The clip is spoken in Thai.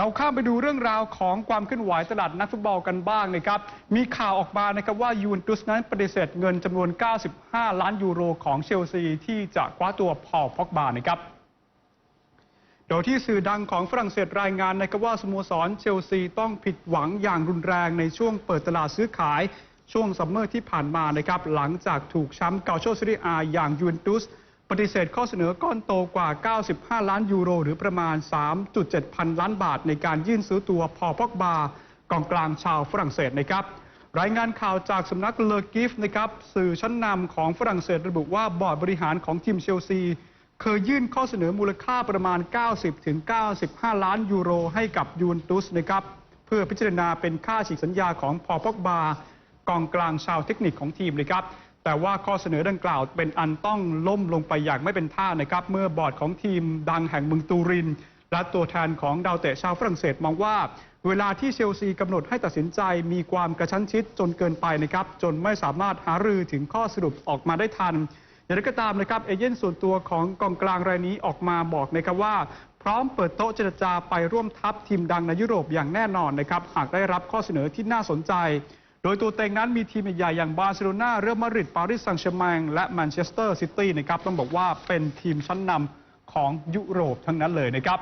เราข้ามไปดูเรื่องราวของความเคลื่อนไหวตลาดนักฟุตบอลกันบ้างนะครับ มีข่าวออกมานะครับว่ายูนตุสนั้นปฏิเสธเงินจำนวน 95 ล้านยูโรของเชลซีที่จะคว้าตัวพอลพ็อกบานะครับโดยที่สื่อดังของฝรั่งเศสรายงานนะครับว่าสโมสรเชลซีต้องผิดหวังอย่างรุนแรงในช่วงเปิดตลาดซื้อขายช่วงซัมเมอร์ที่ผ่านมานะครับหลังจากถูกแชมป์เกาโชซีรีอาอย่างยูเวนตุส ปฏิเสธข้อเสนอก้อนโตกว่า 95 ล้านยูโร หรือประมาณ 3.7 พันล้านบาท ในการยื่นซื้อตัวพอพอกบากองกลางชาวฝรั่งเศสนะครับ รายงานข่าวจากสำนักเลอกิฟนะครับสื่อชั้นนำของฝรั่งเศสระบุว่าบอร์ดบริหารของทีมเชลซี เคยยื่นข้อเสนอมูลค่าประมาณ 90-95 ล้านยูโร ให้กับยูนตุสนะครับเพื่อพิจารณาเป็นค่าฉีกสัญญาของพอพอกบากองกลางชาวเทคนิคของทีมนะครับ แต่ว่าข้อเสนอดังกล่าวเป็นอันต้องล่มลงไปอย่างไม่เป็นท่านะครับ เมื่อบอร์ดของทีมดังแห่งเมืองตูริน และตัวแทนของดาวเตะชาวฝรั่งเศสมองว่า เวลาที่เชลซีกำหนดให้ตัดสินใจมีความกระชั้นชิดจนเกินไปนะครับ จนไม่สามารถหารือถึงข้อสรุปออกมาได้ทันอย่างไรก็ตามนะครับเอเย่นส่วนตัวของกองกลางรายนี้ออกมาบอกนะครับว่า พร้อมเปิดโต๊ะเจรจาไปร่วมทัพทีมดังในยุโรปอย่างแน่นอนนะครับหากได้รับข้อเสนอที่น่าสนใจ โดยตัวเต็งนั้นมีทีมใหญ่ๆอย่างบาร์เซโลนาเรอัลมาดริดปารีสแซงต์แชร์แมงและแมนเชสเตอร์ซิตี้นะครับต้องบอกว่าเป็นทีมชั้นนำของยุโรปทั้งนั้นเลยนะครับ